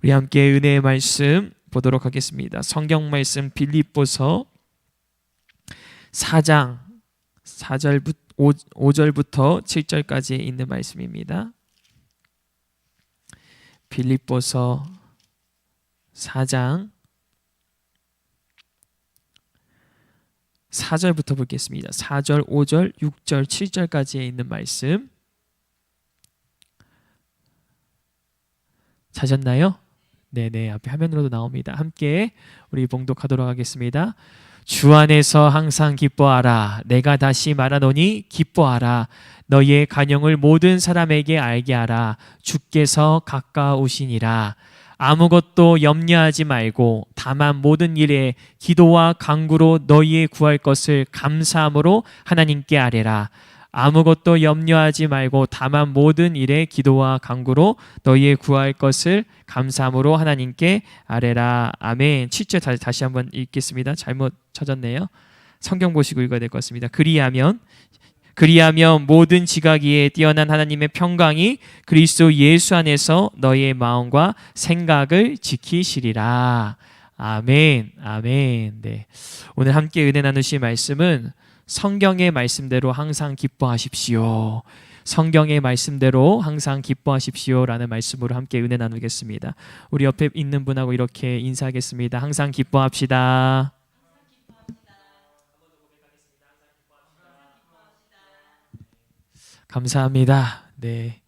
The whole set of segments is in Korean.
우리 함께 은혜의 말씀 보도록 하겠습니다. 성경 말씀 빌립보서 4장 4절부터 5절부터 7절까지 있는 말씀입니다. 빌립보서 4장 4절부터 보겠습니다. 4절, 5절, 6절, 7절까지에 있는 말씀. 찾았나요? 네네 앞에 화면으로도 나옵니다. 함께 우리 봉독하도록 하겠습니다. 주 안에서 항상 기뻐하라. 내가 다시 말하노니 기뻐하라. 너희의 간영을 모든 사람에게 알게 하라. 주께서 가까우시니라. 아무것도 염려하지 말고 다만 모든 일에 기도와 간구로 너희의 구할 것을 감사함으로 하나님께 아뢰라. 아무것도 염려하지 말고 다만 모든 일에 기도와 간구로 너희의 구할 것을 감사함으로 하나님께 아뢰라. 아멘. 7절 다시, 다시 한번 읽겠습니다. 잘못 찾았네요. 성경 보시고 읽어야 될 것 같습니다. 그리하면 그리하면 모든 지각이에 뛰어난 하나님의 평강이 그리스도 예수 안에서 너희의 마음과 생각을 지키시리라. 아멘. 아멘. 네. 오늘 함께 은혜 나누실 말씀은 성경의 말씀대로 항상 기뻐하십시오. 성경의 말씀대로 항상 기뻐하십시오라는 말씀으로 함께 은혜 나누겠습니다. 우리 옆에 있는 분하고 이렇게 인사하겠습니다. 항상 기뻐합시다. 감사합니다. 네.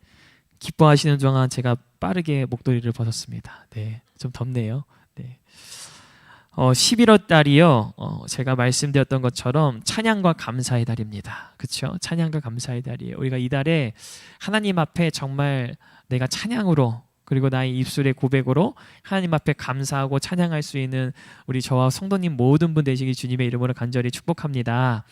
기뻐하시는 동안 제가 빠르게 목도리를 벗었습니다. 네. 좀 덥네요. 네. 어, 11월 달이요. 어, 제가 말씀드렸던 것처럼 찬양과 감사의 달입니다. 그렇죠? 찬양과 감사의 달이에요. 우리가 이 달에 하나님 앞에 정말 내가 찬양으로 그리고 나의 입술의 고백으로 하나님 앞에 감사하고 찬양할 수 있는 우리 저와 성도님 모든 분 되시기 주님의 이름으로 간절히 축복합니다.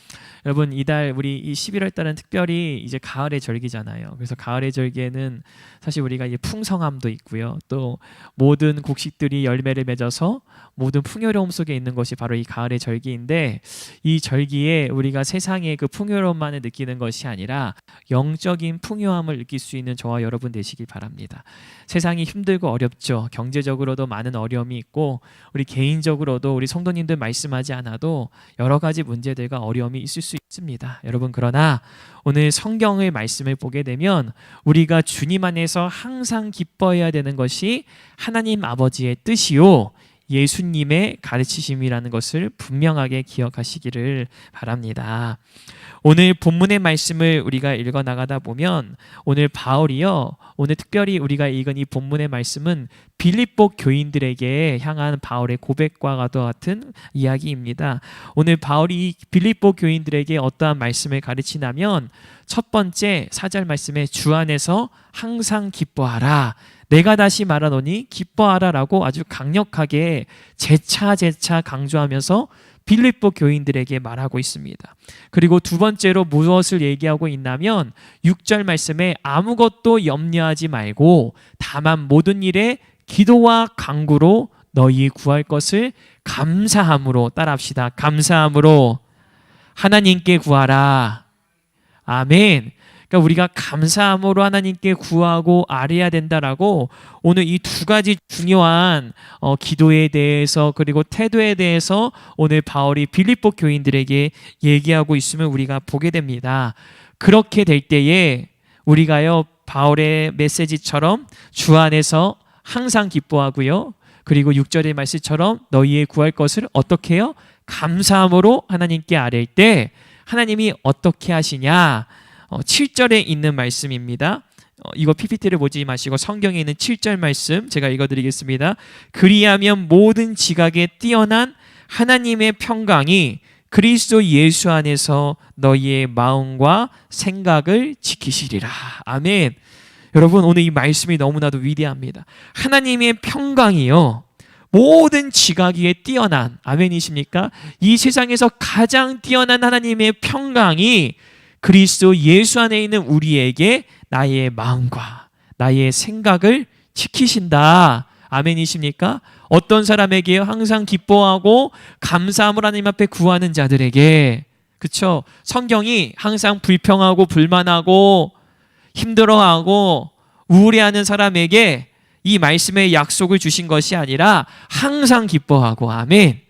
여러분 이달 우리 이 11월 달은 특별히 이제 가을의 절기잖아요. 그래서 가을의 절기에는 사실 우리가 이제 풍성함도 있고요. 또 모든 곡식들이 열매를 맺어서 모든 풍요로움 속에 있는 것이 바로 이 가을의 절기인데 이 절기에 우리가 세상의 그 풍요로움만을 느끼는 것이 아니라 영적인 풍요함을 느낄 수 있는 저와 여러분 되시길 바랍니다. 세상이 힘들고 어렵죠. 경제적으로도 많은 어려움이 있고 우리 개인적으로도 우리 성도님들 말씀하지 않아도 여러 가지 문제들과 어려움이 있을 수 있습니다. 여러분 그러나 오늘 성경의 말씀을 보게 되면 우리가 주님 안에서 항상 기뻐해야 되는 것이 하나님 아버지의 뜻이요 예수님의 가르치심이라는 것을 분명하게 기억하시기를 바랍니다. 오늘 본문의 말씀을 우리가 읽어 나가다 보면 오늘 바울이요. 오늘 특별히 우리가 읽은 이 본문의 말씀은 빌립보 교인들에게 향한 바울의 고백과 같은 이야기입니다. 오늘 바울이 빌립보 교인들에게 어떠한 말씀을 가르치냐면 첫 번째 사절 말씀에 주 안에서 항상 기뻐하라. 내가 다시 말하노니 기뻐하라라고 아주 강력하게 재차 재차 강조하면서 빌립보 교인들에게 말하고 있습니다. 그리고 두 번째로 무엇을 얘기하고 있냐면 6절 말씀에 아무것도 염려하지 말고 다만 모든 일에 기도와 간구로 너희 구할 것을 감사함으로 따라합시다. 감사함으로 하나님께 구하라. 아멘. 그러니까 우리가 감사함으로 하나님께 구하고 아뢰야 된다라고 오늘 이 두 가지 중요한 어, 기도에 대해서 그리고 태도에 대해서 오늘 바울이 빌립보 교인들에게 얘기하고 있으면 우리가 보게 됩니다. 그렇게 될 때에 우리가요 바울의 메시지처럼 주 안에서 항상 기뻐하고요. 그리고 6절의 말씀처럼 너희의 구할 것을 어떻게 해요? 감사함으로 하나님께 아뢰 때 하나님이 어떻게 하시냐? 어, 7절에 있는 말씀입니다. 어, 이거 PPT를 보지 마시고 성경에 있는 7절 말씀 제가 읽어드리겠습니다. 그리하면 모든 지각에 뛰어난 하나님의 평강이 그리스도 예수 안에서 너희의 마음과 생각을 지키시리라. 아멘. 여러분 오늘 이 말씀이 너무나도 위대합니다. 하나님의 평강이요. 모든 지각에 뛰어난 아멘이십니까? 이 세상에서 가장 뛰어난 하나님의 평강이 그리스도 예수 안에 있는 우리에게 나의 마음과 나의 생각을 지키신다. 아멘이십니까? 어떤 사람에게요? 항상 기뻐하고 감사함을 하나님 앞에 구하는 자들에게 그쵸? 성경이 항상 불평하고 불만하고 힘들어하고 우울해하는 사람에게 이 말씀의 약속을 주신 것이 아니라 항상 기뻐하고 아멘.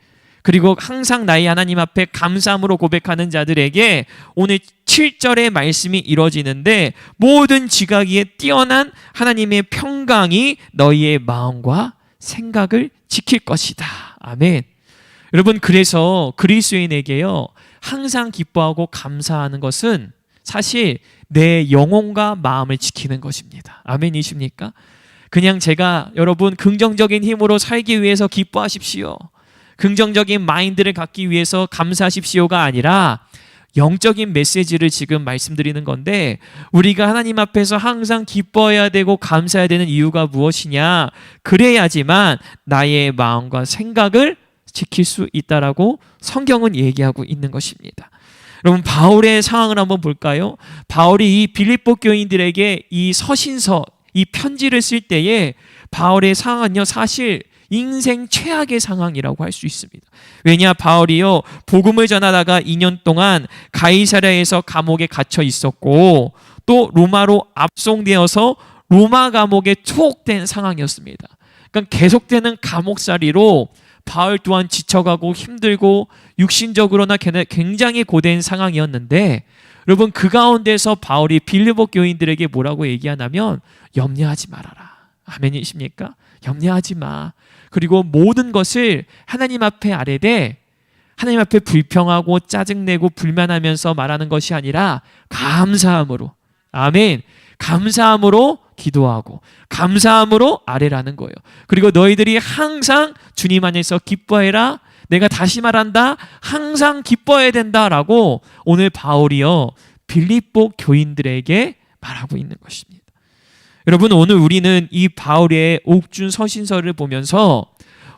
그리고 항상 나의 하나님 앞에 감사함으로 고백하는 자들에게 오늘 7절의 말씀이 이루어지는데 모든 지각기에 뛰어난 하나님의 평강이 너희의 마음과 생각을 지킬 것이다. 아멘. 여러분 그래서 그리스도인에게요 항상 기뻐하고 감사하는 것은 사실 내 영혼과 마음을 지키는 것입니다. 아멘이십니까? 그냥 제가 여러분 긍정적인 힘으로 살기 위해서 기뻐하십시오. 긍정적인 마인드를 갖기 위해서 감사하십시오가 아니라 영적인 메시지를 지금 말씀드리는 건데 우리가 하나님 앞에서 항상 기뻐해야 되고 감사해야 되는 이유가 무엇이냐? 그래야지만 나의 마음과 생각을 지킬 수 있다라고 성경은 얘기하고 있는 것입니다. 여러분 바울의 상황을 한번 볼까요? 바울이 이 빌립보 교인들에게 이 서신서 이 편지를 쓸 때에 바울의 상황은요 사실 인생 최악의 상황이라고 할 수 있습니다. 왜냐 바울이요 복음을 전하다가 2년 동안 가이사랴에서 감옥에 갇혀 있었고 또 로마로 압송되어서 로마 감옥에 투옥된 상황이었습니다. 그러니까 계속되는 감옥살이로 바울 또한 지쳐가고 힘들고 육신적으로나 굉장히 고된 상황이었는데 여러분 그 가운데서 바울이 빌리보 교인들에게 뭐라고 얘기하냐면 염려하지 말아라. 아멘이십니까? 염려하지 마. 그리고 모든 것을 하나님 앞에 아래되 하나님 앞에 불평하고 짜증내고 불만하면서 말하는 것이 아니라 감사함으로 아멘. 감사함으로 기도하고 감사함으로 아래라는 거예요. 그리고 너희들이 항상 주님 안에서 기뻐해라. 내가 다시 말한다. 항상 기뻐해야 된다라고 오늘 바울이요 빌립보 교인들에게 말하고 있는 것입니다. 여러분 오늘 우리는 이 바울의 옥준 서신서를 보면서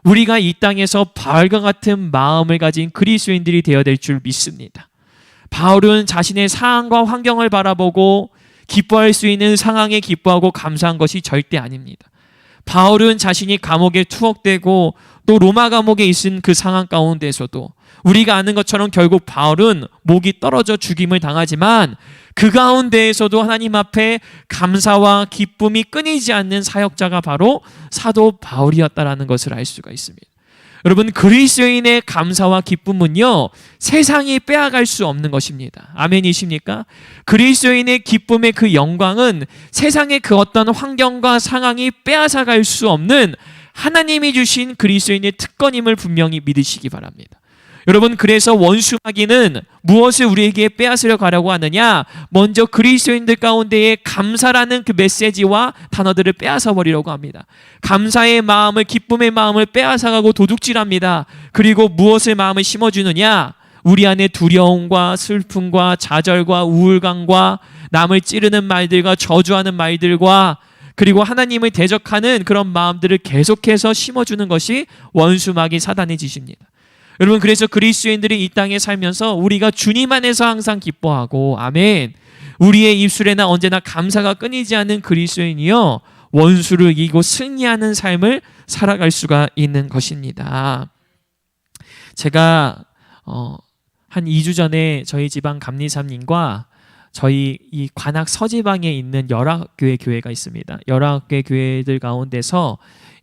우리가 이 땅에서 바울과 같은 마음을 가진 그리스도인들이 되어야 될 줄 믿습니다. 바울은 자신의 상황과 환경을 바라보고 기뻐할 수 있는 상황에 기뻐하고 감사한 것이 절대 아닙니다. 바울은 자신이 감옥에 투옥되고 또 로마 감옥에 있은 그 상황 가운데서도 우리가 아는 것처럼 결국 바울은 목이 떨어져 죽임을 당하지만 그 가운데에서도 하나님 앞에 감사와 기쁨이 끊이지 않는 사역자가 바로 사도 바울이었다라는 것을 알 수가 있습니다. 여러분 그리스도인의 감사와 기쁨은요 세상이 빼앗갈 수 없는 것입니다. 아멘이십니까? 그리스도인의 기쁨의 그 영광은 세상의 그 어떤 환경과 상황이 빼앗아갈 수 없는 하나님이 주신 그리스도인의 특권임을 분명히 믿으시기 바랍니다. 여러분 그래서 원수 마귀는 무엇을 우리에게 빼앗으려 가려고 하느냐? 먼저 그리스도인들 가운데에 감사라는 그 메시지와 단어들을 빼앗아 버리려고 합니다. 감사의 마음을 기쁨의 마음을 빼앗아 가고 도둑질합니다. 그리고 무엇을 마음을 심어 주느냐? 우리 안에 두려움과 슬픔과 좌절과 우울감과 남을 찌르는 말들과 저주하는 말들과 그리고 하나님을 대적하는 그런 마음들을 계속해서 심어주는 것이 원수마귀 사단의 짓입니다. 여러분 그래서 그리스도인들이 이 땅에 살면서 우리가 주님 안에서 항상 기뻐하고 아멘. 우리의 입술에나 언제나 감사가 끊이지 않는 그리스도인이요 원수를 이기고 승리하는 삶을 살아갈 수가 있는 것입니다. 제가 어, 한 2주 전에 저희 지방 감리사님과 저희 이 관악 서지방에 있는 열악교회 교회가 있습니다. 열악교회 교회들 가운데서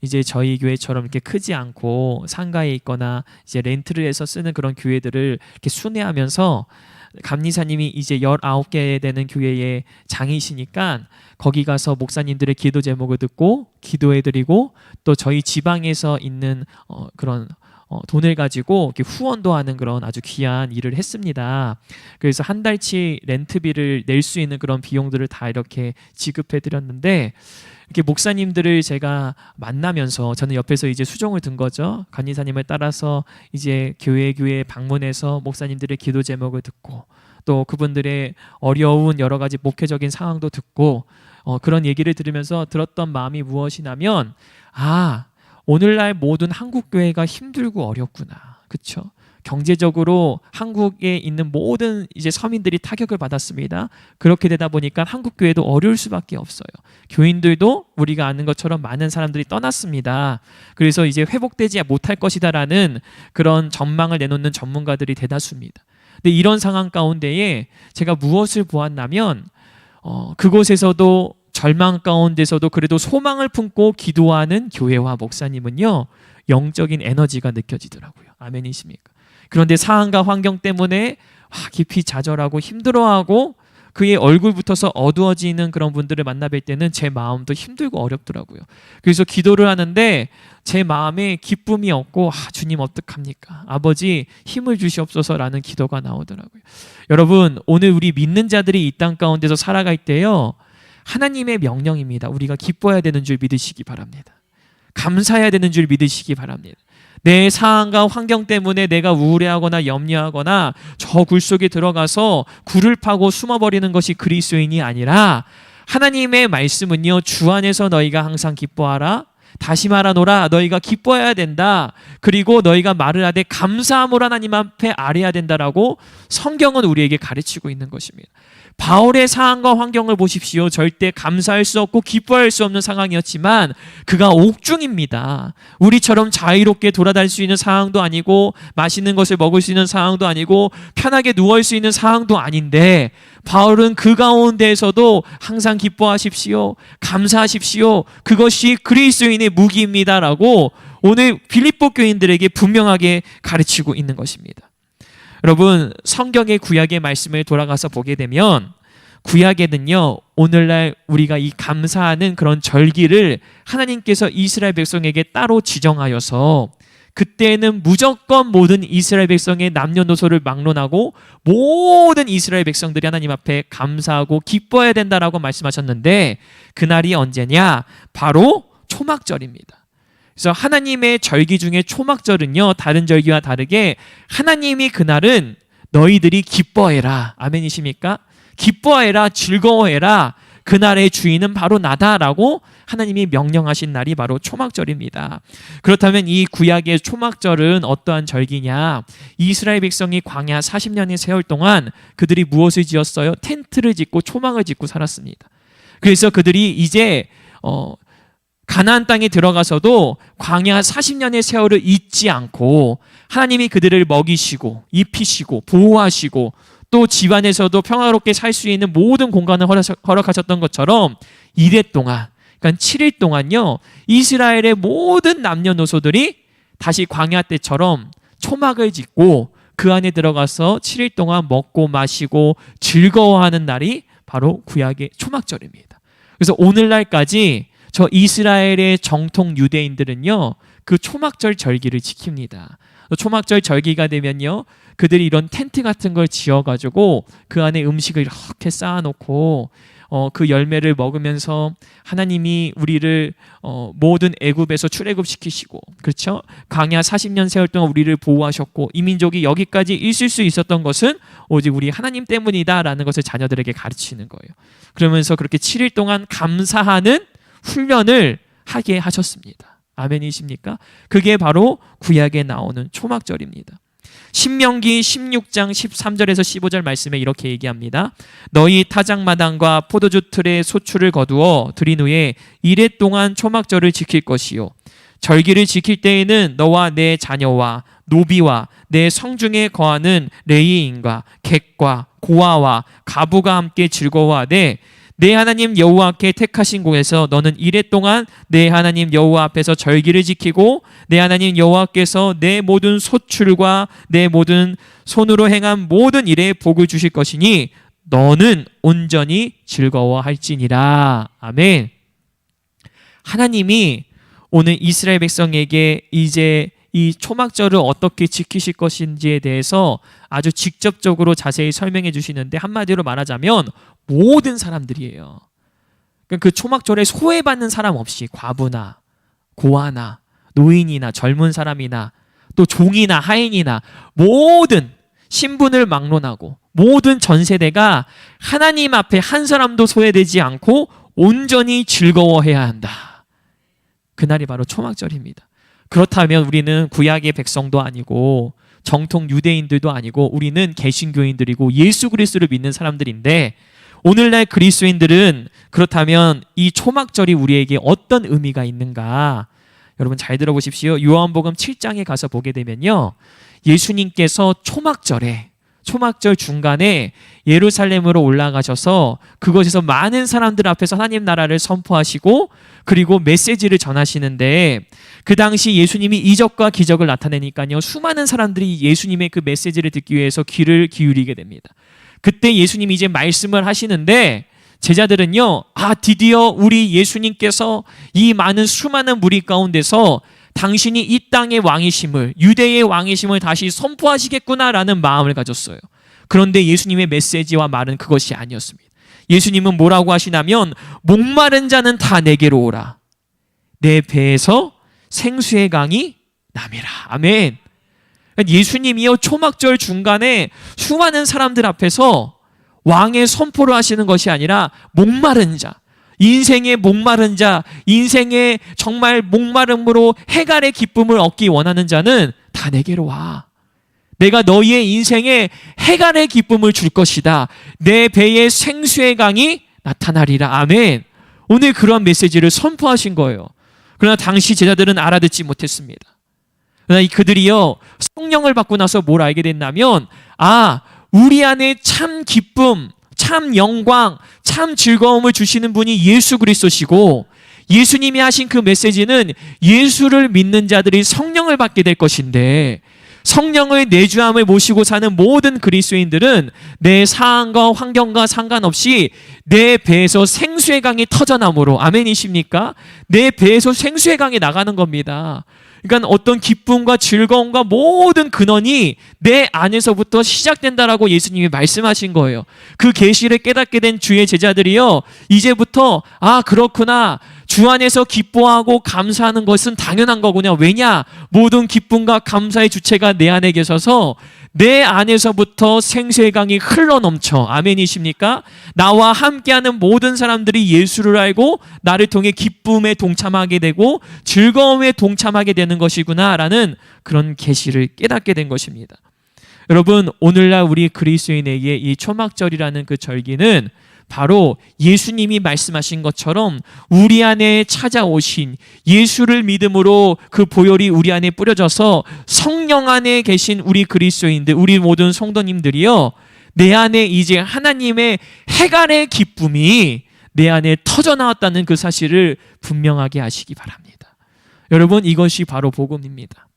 이제 저희 교회처럼 이렇게 크지 않고 상가에 있거나 이제 렌트를 해서 쓰는 그런 교회들을 이렇게 순회하면서 감리사님이 이제 19개 되는 교회의 장이시니까 거기 가서 목사님들의 기도 제목을 듣고 기도해 드리고 또 저희 지방에서 있는 어 그런 어, 돈을 가지고 후원도 하는 그런 아주 귀한 일을 했습니다. 그래서 한 달치 렌트비를 낼 수 있는 그런 비용들을 다 이렇게 지급해 드렸는데 이렇게 목사님들을 제가 만나면서 저는 옆에서 이제 수종을 든 거죠. 간이사님을 따라서 이제 교회 교회 방문해서 목사님들의 기도 제목을 듣고 또 그분들의 어려운 여러 가지 목회적인 상황도 듣고 어, 그런 얘기를 들으면서 들었던 마음이 무엇이냐면 아 오늘날 모든 한국 교회가 힘들고 어렵구나. 그렇죠? 경제적으로 한국에 있는 모든 이제 서민들이 타격을 받았습니다. 그렇게 되다 보니까 한국 교회도 어려울 수밖에 없어요. 교인들도 우리가 아는 것처럼 많은 사람들이 떠났습니다. 그래서 이제 회복되지 못할 것이다라는 그런 전망을 내놓는 전문가들이 대다수입니다. 근데 이런 상황 가운데에 제가 무엇을 보았냐면 어, 그곳에서도 절망 가운데서도 그래도 소망을 품고 기도하는 교회와 목사님은요 영적인 에너지가 느껴지더라고요. 아멘이십니까? 그런데 상황과 환경 때문에 와, 깊이 좌절하고 힘들어하고 그의 얼굴부터서 어두워지는 그런 분들을 만나 뵐 때는 제 마음도 힘들고 어렵더라고요. 그래서 기도를 하는데 제 마음에 기쁨이 없고 아, 주님 어떡합니까? 아버지 힘을 주시옵소서라는 기도가 나오더라고요. 여러분 오늘 우리 믿는 자들이 이 땅 가운데서 살아갈 때요 하나님의 명령입니다. 우리가 기뻐해야 되는 줄 믿으시기 바랍니다. 감사해야 되는 줄 믿으시기 바랍니다. 내 상황과 환경 때문에 내가 우울해하거나 염려하거나 저 굴 속에 들어가서 굴을 파고 숨어버리는 것이 그리스도인이 아니라 하나님의 말씀은요 주 안에서 너희가 항상 기뻐하라 다시 말하노라 너희가 기뻐해야 된다 그리고 너희가 말을 하되 감사함으로 하나님 앞에 아뢰야 된다라고 성경은 우리에게 가르치고 있는 것입니다 바울의 상황과 환경을 보십시오. 절대 감사할 수 없고 기뻐할 수 없는 상황이었지만 그가 옥중입니다. 우리처럼 자유롭게 돌아다닐 수 있는 상황도 아니고 맛있는 것을 먹을 수 있는 상황도 아니고 편하게 누워 수 있는 상황도 아닌데 바울은 그 가운데에서도 항상 기뻐하십시오. 감사하십시오. 그것이 그리스도인의 무기입니다라고 오늘 빌립보 교인들에게 분명하게 가르치고 있는 것입니다. 여러분 성경의 구약의 말씀을 돌아가서 보게 되면 구약에는요 오늘날 우리가 이 감사하는 그런 절기를 하나님께서 이스라엘 백성에게 따로 지정하여서 그때는 무조건 모든 이스라엘 백성의 남녀노소를 막론하고 모든 이스라엘 백성들이 하나님 앞에 감사하고 기뻐해야 된다라고 말씀하셨는데 그날이 언제냐 바로 초막절입니다. 그래서 하나님의 절기 중에 초막절은요, 다른 절기와 다르게 하나님이 그날은 너희들이 기뻐해라. 아멘이십니까? 기뻐해라, 즐거워해라. 그날의 주인은 바로 나다라고 하나님이 명령하신 날이 바로 초막절입니다. 그렇다면 이 구약의 초막절은 어떠한 절기냐? 이스라엘 백성이 광야 40년의 세월 동안 그들이 무엇을 지었어요? 텐트를 짓고 초막을 짓고 살았습니다. 그래서 그들이 이제 어 가나안 땅에 들어가서도 광야 40년의 세월을 잊지 않고 하나님이 그들을 먹이시고 입히시고 보호하시고 또 집안에서도 평화롭게 살 수 있는 모든 공간을 허락하셨던 것처럼 이래 동안 그러니까 7일 동안요 이스라엘의 모든 남녀노소들이 다시 광야 때처럼 초막을 짓고 그 안에 들어가서 7일 동안 먹고 마시고 즐거워하는 날이 바로 구약의 초막절입니다. 그래서 오늘날까지 저 이스라엘의 정통 유대인들은요, 그 초막절 절기를 지킵니다. 초막절 절기가 되면요, 그들이 이런 텐트 같은 걸 지어가지고 그 안에 음식을 이렇게 쌓아놓고 어, 그 열매를 먹으면서 하나님이 우리를 어, 모든 애굽에서 출애굽 시키시고 그렇죠? 광야 40년 세월 동안 우리를 보호하셨고 이 민족이 여기까지 있을 수 있었던 것은 오직 우리 하나님 때문이다라는 것을 자녀들에게 가르치는 거예요. 그러면서 그렇게 7일 동안 감사하는 훈련을 하게 하셨습니다. 아멘이십니까? 그게 바로 구약에 나오는 초막절입니다. 신명기 16장 13절에서 15절 말씀에 이렇게 얘기합니다. 너희 타작마당과 포도주 틀에 소출을 거두어 드린 후에 이래 동안 초막절을 지킬 것이요. 절기를 지킬 때에는 너와 내 자녀와 노비와 내 성중에 거하는 레이인과 객과 고아와 가부가 함께 즐거워하되 내 하나님 여호와께 택하신 곳에서 너는 이래 동안 내 하나님 여호와 앞에서 절기를 지키고 내 하나님 여호와께서 내 모든 소출과 내 모든 손으로 행한 모든 일에 복을 주실 것이니 너는 온전히 즐거워할지니라. 아멘. 하나님이 오늘 이스라엘 백성에게 이제 이 초막절을 어떻게 지키실 것인지에 대해서 아주 직접적으로 자세히 설명해 주시는데 한마디로 말하자면 모든 사람들이에요. 그러니까 그 초막절에 소외받는 사람 없이 과부나 고아나 노인이나 젊은 사람이나 또 종이나 하인이나 모든 신분을 막론하고 모든 전 세대가 하나님 앞에 한 사람도 소외되지 않고 온전히 즐거워해야 한다. 그날이 바로 초막절입니다. 그렇다면 우리는 구약의 백성도 아니고 정통 유대인들도 아니고 우리는 개신교인들이고 예수 그리스도를 믿는 사람들인데 오늘날 그리스도인들은 그렇다면 이 초막절이 우리에게 어떤 의미가 있는가? 여러분 잘 들어보십시오. 요한복음 7장에 가서 보게 되면요. 예수님께서 초막절에 초막절 중간에 예루살렘으로 올라가셔서 그곳에서 많은 사람들 앞에서 하나님 나라를 선포하시고 그리고 메시지를 전하시는데 그 당시 예수님이 이적과 기적을 나타내니까요 수많은 사람들이 예수님의 그 메시지를 듣기 위해서 귀를 기울이게 됩니다. 그때 예수님이 이제 말씀을 하시는데 제자들은요 아 드디어 우리 예수님께서 이 많은 수많은 무리 가운데서 당신이 이 땅의 왕이심을 유대의 왕이심을 다시 선포하시겠구나라는 마음을 가졌어요. 그런데 예수님의 메시지와 말은 그것이 아니었습니다. 예수님은 뭐라고 하시냐면 목마른 자는 다 내게로 오라. 내 배에서 생수의 강이 남이라. 아멘. 예수님이요 초막절 중간에 수많은 사람들 앞에서 왕의 선포를 하시는 것이 아니라 목마른 자, 인생의 목마른 자, 인생의 정말 목마름으로 해갈의 기쁨을 얻기 원하는 자는 다 내게로 와. 내가 너희의 인생에 해갈의 기쁨을 줄 것이다. 내 배에 생수의 강이 나타나리라. 아멘. 오늘 그런 메시지를 선포하신 거예요. 그러나 당시 제자들은 알아듣지 못했습니다. 그러나 그들이요, 성령을 받고 나서 뭘 알게 됐냐면, 아, 우리 안에 참 기쁨, 참 영광, 참 즐거움을 주시는 분이 예수 그리스도시고 예수님이 하신 그 메시지는 예수를 믿는 자들이 성령을 받게 될 것인데 성령의 내주함을 모시고 사는 모든 그리스도인들은 내 상황과 환경과 상관없이 내 배에서 생수의 강이 터져나므로 아멘이십니까? 내 배에서 생수의 강이 나가는 겁니다. 그러니까 어떤 기쁨과 즐거움과 모든 근원이 내 안에서부터 시작된다라고 예수님이 말씀하신 거예요. 그 계시를 깨닫게 된 주의 제자들이요. 이제부터 아 그렇구나. 주 안에서 기뻐하고 감사하는 것은 당연한 거군요. 왜냐? 모든 기쁨과 감사의 주체가 내 안에 계셔서 내 안에서부터 생수의 강이 흘러 넘쳐. 아멘이십니까? 나와 함께하는 모든 사람들이 예수를 알고 나를 통해 기쁨에 동참하게 되고 즐거움에 동참하게 되는 것이구나라는 그런 계시를 깨닫게 된 것입니다. 여러분, 오늘날 우리 그리스도인에게 이 초막절이라는 그 절기는 바로 예수님이 말씀하신 것처럼 우리 안에 찾아오신 예수를 믿음으로 그 보혈이 우리 안에 뿌려져서 성령 안에 계신 우리 그리스도인들, 우리 모든 성도님들이요. 내 안에 이제 하나님의 해갈의 기쁨이 내 안에 터져 나왔다는 그 사실을 분명하게 아시기 바랍니다. 여러분, 이것이 바로 복음입니다.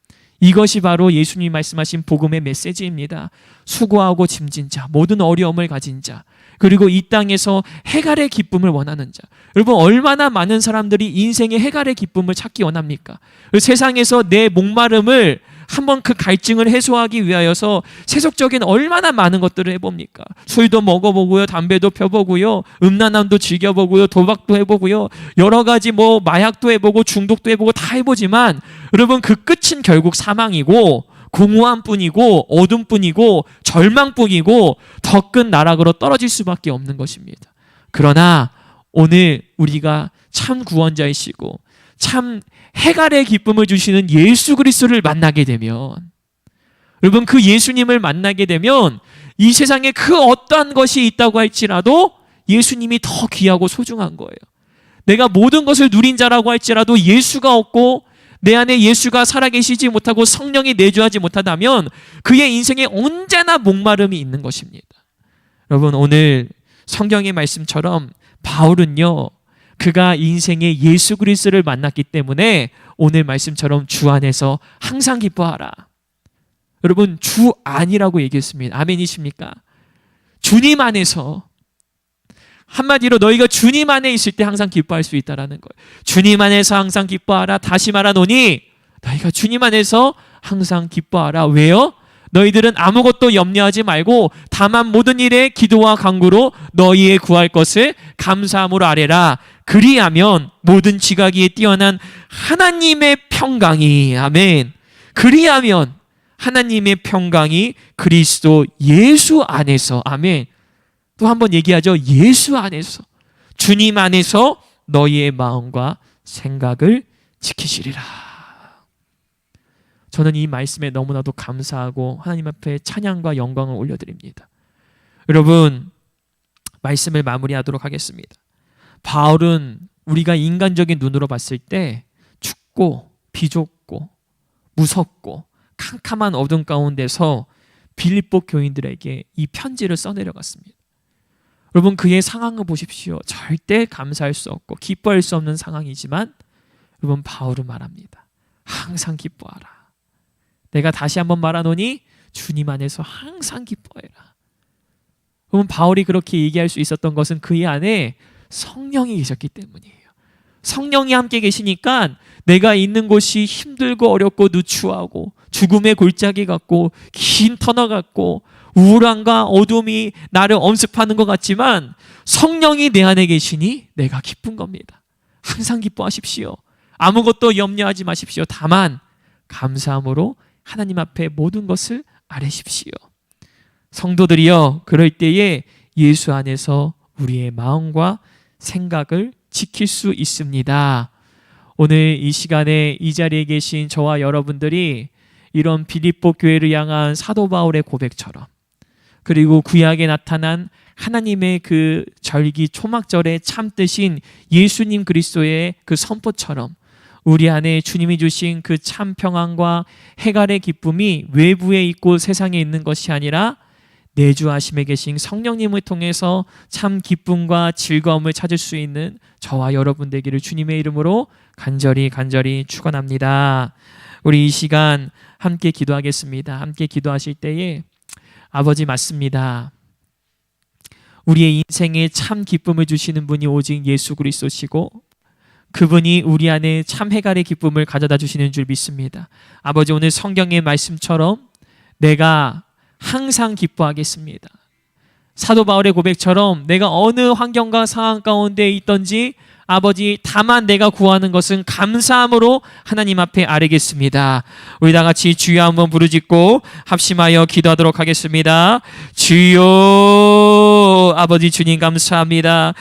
이것이 바로 예수님이 말씀하신 복음의 메시지입니다. 수고하고 짐진 자, 모든 어려움을 가진 자, 그리고 이 땅에서 해갈의 기쁨을 원하는 자. 여러분, 얼마나 많은 사람들이 인생의 해갈의 기쁨을 찾기 원합니까? 세상에서 내 목마름을 한번 그 갈증을 해소하기 위하여서 세속적인 얼마나 많은 것들을 해봅니까? 술도 먹어보고요, 담배도 펴보고요, 음란함도 즐겨보고요, 도박도 해보고요, 여러 가지 뭐 마약도 해보고 중독도 해보고 다 해보지만 여러분 그 끝은 결국 사망이고 공허함뿐이고 어둠뿐이고 절망뿐이고 더 큰 나락으로 떨어질 수밖에 없는 것입니다. 그러나 오늘 우리가 참 구원자이시고 참 해갈의 기쁨을 주시는 예수 그리스도를 만나게 되면 여러분 그 예수님을 만나게 되면 이 세상에 그 어떠한 것이 있다고 할지라도 예수님이 더 귀하고 소중한 거예요. 내가 모든 것을 누린 자라고 할지라도 예수가 없고 내 안에 예수가 살아계시지 못하고 성령이 내주하지 못하다면 그의 인생에 언제나 목마름이 있는 것입니다. 여러분 오늘 성경의 말씀처럼 바울은요 그가 인생에 예수 그리스도를 만났기 때문에 오늘 말씀처럼 주 안에서 항상 기뻐하라. 여러분 주 안이라고 얘기했습니다. 아멘이십니까? 주님 안에서 한마디로 너희가 주님 안에 있을 때 항상 기뻐할 수 있다라는 거예요. 주님 안에서 항상 기뻐하라. 다시 말하노니 너희가 주님 안에서 항상 기뻐하라. 왜요? 너희들은 아무것도 염려하지 말고 다만 모든 일에 기도와 간구로 너희의 구할 것을 감사함으로 아뢰라. 그리하면 모든 지각기에 뛰어난 하나님의 평강이 아멘. 그리하면 하나님의 평강이 그리스도 예수 안에서 아멘. 또 한 번 얘기하죠. 예수 안에서 주님 안에서 너희의 마음과 생각을 지키시리라. 저는 이 말씀에 너무나도 감사하고 하나님 앞에 찬양과 영광을 올려드립니다. 여러분 말씀을 마무리하도록 하겠습니다. 바울은 우리가 인간적인 눈으로 봤을 때 춥고 비좁고 무섭고 캄캄한 어둠 가운데서 빌립보 교인들에게 이 편지를 써내려갔습니다. 여러분 그의 상황을 보십시오. 절대 감사할 수 없고 기뻐할 수 없는 상황이지만 여러분 바울은 말합니다. 항상 기뻐하라. 내가 다시 한번 말하노니 주님 안에서 항상 기뻐해라. 여러분 바울이 그렇게 얘기할 수 있었던 것은 그의 안에 성령이 계셨기 때문이에요. 성령이 함께 계시니까 내가 있는 곳이 힘들고 어렵고 누추하고 죽음의 골짜기 같고 긴 터널 같고 우울함과 어둠이 나를 엄습하는 것 같지만 성령이 내 안에 계시니 내가 기쁜 겁니다. 항상 기뻐하십시오. 아무것도 염려하지 마십시오. 다만 감사함으로 하나님 앞에 모든 것을 아뢰십시오. 성도들이여 그럴 때에 예수 안에서 우리의 마음과 생각을 지킬 수 있습니다. 오늘 이 시간에 이 자리에 계신 저와 여러분들이 이런 빌립보 교회를 향한 사도 바울의 고백처럼 그리고 구약에 나타난 하나님의 그 절기 초막절에 참뜻인 예수님 그리스도의 그 선포처럼 우리 안에 주님이 주신 그 참 평안과 해갈의 기쁨이 외부에 있고 세상에 있는 것이 아니라 내주하심에 계신 성령님을 통해서 참 기쁨과 즐거움을 찾을 수 있는 저와 여러분 되기를 주님의 이름으로 간절히 간절히 축원합니다. 우리 이 시간 함께 기도하겠습니다. 함께 기도하실 때에 아버지 맞습니다. 우리의 인생에 참 기쁨을 주시는 분이 오직 예수 그리스도시고 그분이 우리 안에 참 해갈의 기쁨을 가져다 주시는 줄 믿습니다. 아버지 오늘 성경의 말씀처럼 내가 항상 기뻐하겠습니다. 사도 바울의 고백처럼 내가 어느 환경과 상황 가운데 있던지 아버지 다만 내가 구하는 것은 감사함으로 하나님 앞에 아뢰겠습니다. 우리 다 같이 주여 한번 부르짖고 합심하여 기도하도록 하겠습니다. 주여 아버지 주님 감사합니다.